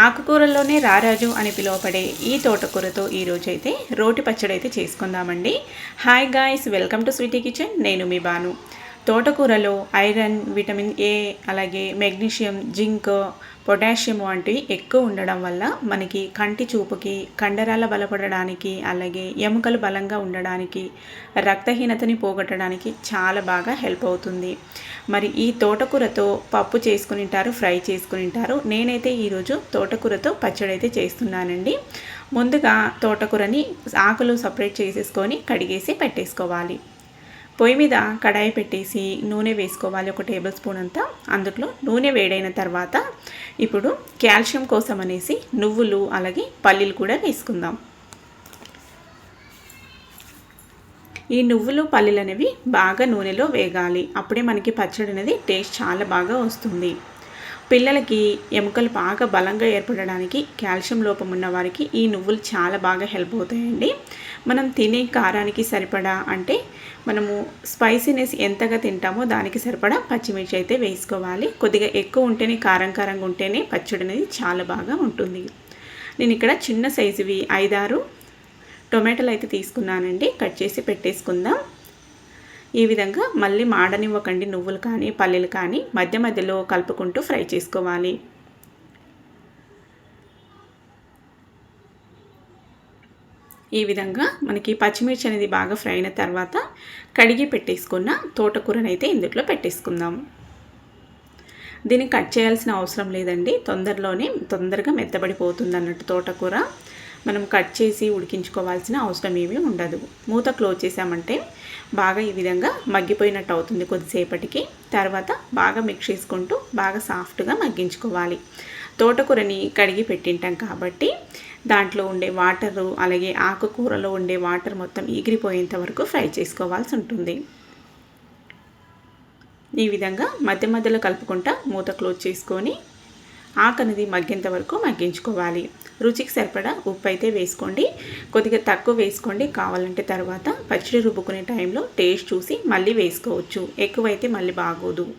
ఆకుకూరల్లోనే రారాజు అని పిలువబడే ఈ తోటకూరతో ఈరోజైతే రోటి పచ్చడి అయితే చేసుకుందామండి. Hi guys welcome to sweety kitchen నేను మీ బాను. తోటకూరలో ఐరన్ విటమిన్ ఏ అలాగే మెగ్నీషియం జింక్ పొటాషియం వంటివి ఎక్కువ ఉండడం వల్ల మనకి కంటి చూపుకి కండరాల బలపడడానికి అలాగే ఎముకలు బలంగా ఉండడానికి రక్తహీనతని పోగొట్టడానికి చాలా బాగా హెల్ప్ అవుతుంది. మరి ఈ తోటకూరతో పప్పు చేసుకునింటారు ఫ్రై చేసుకునింటారు. నేనైతే ఈరోజు తోటకూరతో పచ్చడి అయితే చేస్తున్నానండి. ముందుగా తోటకూరని ఆకులు సపరేట్ చేసేసుకొని కడిగేసి పెట్టేసుకోవాలి. పొయ్యి మీద కడాయి పెట్టేసి నూనె వేసుకోవాలి ఒక టేబుల్ స్పూన్ అంతా. అందులో నూనె వేడైన తర్వాత ఇప్పుడు కాల్షియం కోసం అనేసి నువ్వులు అలాగే పల్లీలు కూడా వేసుకుందాం. ఈ నువ్వులు పల్లీలు అనేవి బాగా నూనెలో వేగాలి. అప్పుడే మనకి పచ్చడి అనేది టేస్ట్ చాలా బాగా వస్తుంది. పిల్లలకి ఎముకలు బాగా బలంగా ఏర్పడడానికి కాల్షియం లోపం ఉన్న వారికి ఈ నువ్వులు చాలా బాగా హెల్ప్ అవుతాయండి. మనం తినే కారానికి సరిపడా అంటే మనము స్పైసీనెస్ ఎంతగా తింటామో దానికి సరిపడా పచ్చిమిర్చి అయితే వేసుకోవాలి. కొద్దిగా ఎక్కువ ఉంటేనే కారం కారంగా ఉంటేనే పచ్చడి అనేది చాలా బాగా ఉంటుంది. నేను ఇక్కడ చిన్న సైజువి ఐదారు టొమాటోలు అయితే తీసుకున్నానండి. కట్ చేసి పెట్టేసుకుందాం. ఈ విధంగా మళ్ళీ మాడనివ్వకండి నువ్వులు కానీ పల్లెలు కానీ మధ్య మధ్యలో కలుపుకుంటూ ఫ్రై చేసుకోవాలి. ఈ విధంగా మనకి పచ్చిమిర్చి అనేది బాగా ఫ్రై అయిన తర్వాత కడిగి పెట్టేసుకున్న తోటకూరనైతే ఇందులో పెట్టేసుకుందాం. దీన్ని కట్ చేయాల్సిన అవసరం లేదండి. తొందరలోనే తొందరగా మెత్తబడిపోతుంది అన్నట్టు తోటకూర. మనం కట్ చేసి ఉడికించుకోవాల్సిన అవసరం ఏమీ ఉండదు. మూత క్లోజ్ చేసామంటే బాగా ఈ విధంగా మగ్గిపోయినట్టు అవుతుంది కొద్దిసేపటికి. తర్వాత బాగా మిక్స్ చేసుకుంటూ బాగా సాఫ్ట్గా మగ్గించుకోవాలి. తోటకూరని కడిగి పెట్టింటాం కాబట్టి దాంట్లో ఉండే వాటరు అలాగే ఆకుకూరలో ఉండే వాటర్ మొత్తం ఎగిరిపోయేంత వరకు ఫ్రై చేసుకోవాల్సి ఉంటుంది. ఈ విధంగా మధ్య మధ్యలో కలుపుకుంటా మూత క్లోజ్ చేసుకొని ఆకనిది మగ్గేంత వరకు మగ్గించుకోవాలి. రుచికి సరిపడా ఉప్పు అయితే వేసుకోండి. కొద్దిగా తక్కువ వేసుకోండి. కావాలంటే తర్వాత పచ్చడి రుబ్బుకునే టైంలో టేస్ట్ చూసి మళ్ళీ వేసుకోవచ్చు. ఎక్కువైతే మళ్ళీ బాగోదు.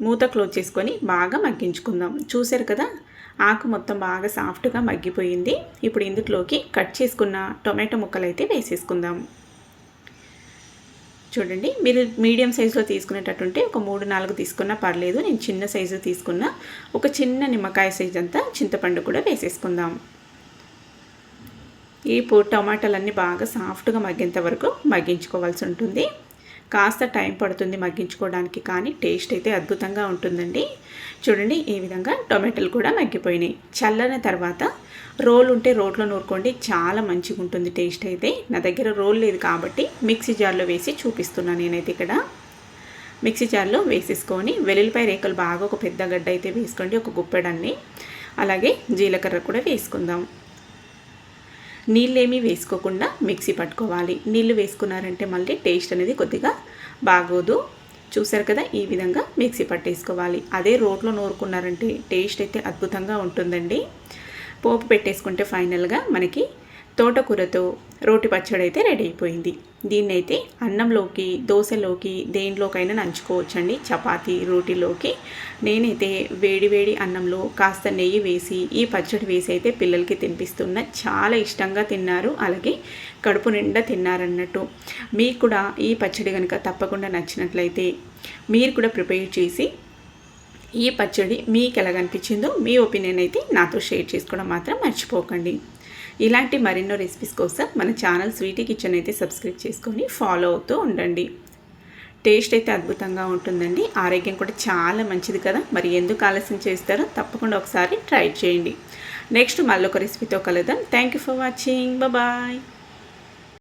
మూత క్లోజ్ చేసుకొని బాగా మగ్గించుకుందాం. చూశారు కదా? ఆకు మొత్తం బాగా సాఫ్ట్గా మగ్గిపోయింది. ఇప్పుడు ఇందులోకి కట్ చేసుకున్న టొమాటో ముక్కలు అయితే వేసేసుకుందాం. చూడండి. మీరు మీడియం సైజులో తీసుకునేటట్టుంటే ఒక మూడు నాలుగు తీసుకున్నా పర్లేదు. నేను చిన్న సైజు తీసుకున్న ఒక చిన్న నిమ్మకాయ సైజు అంతా చింతపండు కూడా వేసేసుకుందాం. ఈ పూ టమాటాలన్నీ బాగా సాఫ్ట్గా మగ్గేంత వరకు మగ్గించుకోవాల్సి ఉంటుంది. కాస్త టైం పడుతుంది మగ్గించుకోవడానికి కానీ టేస్ట్ అయితే అద్భుతంగా ఉంటుందండి. చూడండి ఈ విధంగా టొమాటోలు కూడా మగ్గిపోయినాయి. చల్లని తర్వాత రోల్ ఉంటే రోట్లో నూరుకోండి చాలా మంచిగా ఉంటుంది టేస్ట్ అయితే. నా దగ్గర రోల్ లేదు కాబట్టి మిక్సీ జార్లో వేసి చూపిస్తున్నాను నేనైతే ఇక్కడ. మిక్సీ జార్లో వేసేసుకొని వెల్లుల్లిపాయ రేకలు బాగా ఒక పెద్ద గడ్డ అయితే వేసుకోండి ఒక గుప్పెడన్ని. అలాగే జీలకర్ర కూడా వేసుకుందాం. నీళ్ళేమీ వేసుకోకుండా మిక్సీ పట్టుకోవాలి. నీళ్ళు వేసుకున్నారంటే మళ్ళీ టేస్ట్ అనేది కొద్దిగా బాగోదు. చూసారు కదా ఈ విధంగా మిక్సీ పట్టేసుకోవాలి. అదే రోట్లో నూరుకున్నారంటే టేస్ట్ అయితే అద్భుతంగా ఉంటుందండి. పోపు పెట్టేసుకుంటే ఫైనల్గా మనకి తోటకూరతో రోటి పచ్చడి అయితే రెడీ అయిపోయింది. దీన్నైతే అన్నంలోకి దోశలోకి దేంట్లోకైనా నంచుకోవచ్చండి. చపాతి రోటీలోకి. నేనైతే వేడి వేడి అన్నంలో కాస్త నెయ్యి వేసి ఈ పచ్చడి వేసి అయితే పిల్లలకి తినిపిస్తున్న చాలా ఇష్టంగా తిన్నారు. అలాగే కడుపు నిండా తిన్నారన్నట్టు. మీకు కూడా ఈ పచ్చడి కనుక తప్పకుండా నచ్చినట్లయితే మీరు కూడా ప్రిపేర్ చేసి ఈ పచ్చడి మీకు ఎలాగనిపించిందో మీ ఒపీనియన్ అయితే నాతో షేర్ చేసుకోవడం మాత్రం మర్చిపోకండి. ఇలాంటి మరెన్నో రెసిపీస్ కోసం మన ఛానల్ స్వీటీ కిచెన్ అయితే సబ్స్క్రైబ్ చేసుకొని ఫాలో అవుతూ ఉండండి. టేస్ట్ అయితే అద్భుతంగా ఉంటుందండి. ఆరోగ్యం కూడా చాలా మంచిది కదా. మరి ఎందుకు ఆలస్యం చేస్తారో తప్పకుండా ఒకసారి ట్రై చేయండి. నెక్స్ట్ మళ్ళీ ఒక రెసిపీతో కలుద్దాం. Thank you for watching bye